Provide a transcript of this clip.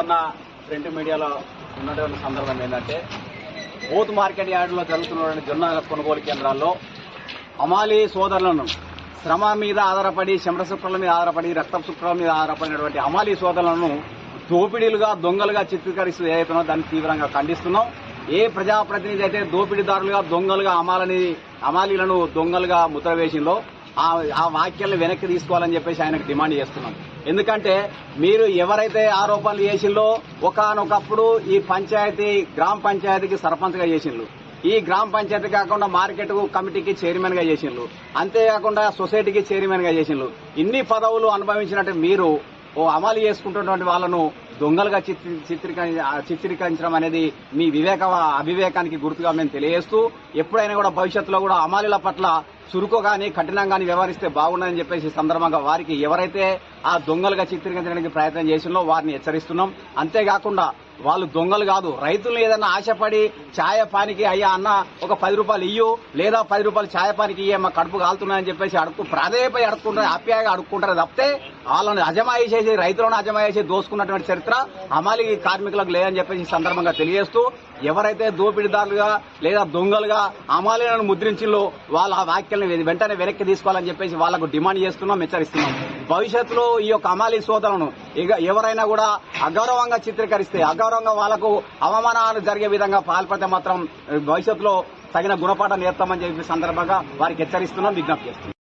మొన్న ప్రింట్ మీడియాలో ఉన్నటువంటి సందర్భం ఏంటంటే బూత్ మార్కెట్ యార్డులో జరుగుతున్నటువంటి జొన్న కొనుగోలు కేంద్రాల్లో అమాలి సోదరులను శ్రమ మీద ఆధారపడి శమరశుక్రుల మీద ఆధారపడి రక్త శుక్రుల మీద ఆధారపడినటువంటి అమాలి సోదరులను దోపిడీలుగా దొంగలుగా చిత్రీకరిస్తూ ఏదైతున్నో దాన్ని తీవ్రంగా ఖండిస్తున్నాం. ఏ ప్రజాప్రతినిధి అయితే దోపిడీదారులుగా దొంగలుగా అమాలని అమాలీలను దొంగలుగా ముద్ర వేసిందో ఆ ఆ వాక్యాలను వెనక్కి తీసుకోవాలని చెప్పేసి ఆయనకు డిమాండ్ చేస్తున్నాం. ఎందుకంటే మీరు ఎవరైతే ఆరోపణలు చేసిందో ఒకనొకప్పుడు ఈ పంచాయతీ గ్రామ పంచాయతీకి సర్పంచ్గా చేసిండ్రు ఈ గ్రామ పంచాయతీ కాకుండా మార్కెట్ కమిటీకి చైర్మన్గా చేసిండ్రు అంతేకాకుండా సొసైటీకి చైర్మన్గా చేసిండ్రు ఇన్ని పదవులు అనుభవించినట్టు మీరు ఓ అమలు చేసుకుంటున్నటువంటి వాళ్ళను దొంగలుగా చిత్రీక చిత్రీకరించడం అనేది మీ వివేక అవివేకానికి గుర్తుగా మేము తెలియజేస్తూ ఎప్పుడైనా కూడా భవిష్యత్తులో కూడా అమాలీల పట్ల చురుకుగాని కఠినంగాని వ్యవహరిస్తే బాగుండదని చెప్పేసి సందర్భంగా వారికి ఎవరైతే ఆ దొంగలుగా చిత్రీకరించడానికి ప్రయత్నం చేసిందో వారిని హెచ్చరిస్తున్నాం. అంతేకాకుండా వాళ్ళు దొంగలు కాదు రైతులు ఏదైనా ఆశపడి ఛాయ పానికి అయ్యా అన్న ఒక పది రూపాయలు ఇయ్యు లేదా పది రూపాయలు ఛాయ పానికి ఇయ్యే మా కడుపు కాలుతున్నాయని చెప్పేసి అడుక్కు ప్రాధేయపై అడుక్కుంటారు ఆప్యాయంగా అడుక్కుంటారు తప్పితే వాళ్ళని అజమాయి చేసి రైతులను అజమాయి చేసి దోసుకున్నటువంటి చరిత్ర అమాలి కార్మికులకు లేదని చెప్పేసి ఈ సందర్భంగా తెలియజేస్తూ ఎవరైతే దోపిడీదారులుగా లేదా దొంగలుగా అమాలీలను ముద్రించిలో వాళ్ళ వ్యాఖ్యలను వెంటనే వెనక్కి తీసుకోవాలని చెప్పేసి వాళ్ళకు డిమాండ్ చేస్తున్నాం హెచ్చరిస్తున్నాం. భవిష్యత్తులో ఈ యొక్క అమాలి సోదరులను ఇక ఎవరైనా కూడా అగౌరవంగా చిత్రీకరిస్తే అగౌరవంగా వాళ్ళకు అవమానాలు జరిగే విధంగా పాల్పడితే మాత్రం భవిష్యత్తులో తగిన గుణపాఠం నేర్తామని చెప్పి సందర్భంగా వారికి హెచ్చరిస్తున్నాం విజ్ఞప్తి చేస్తున్నాం.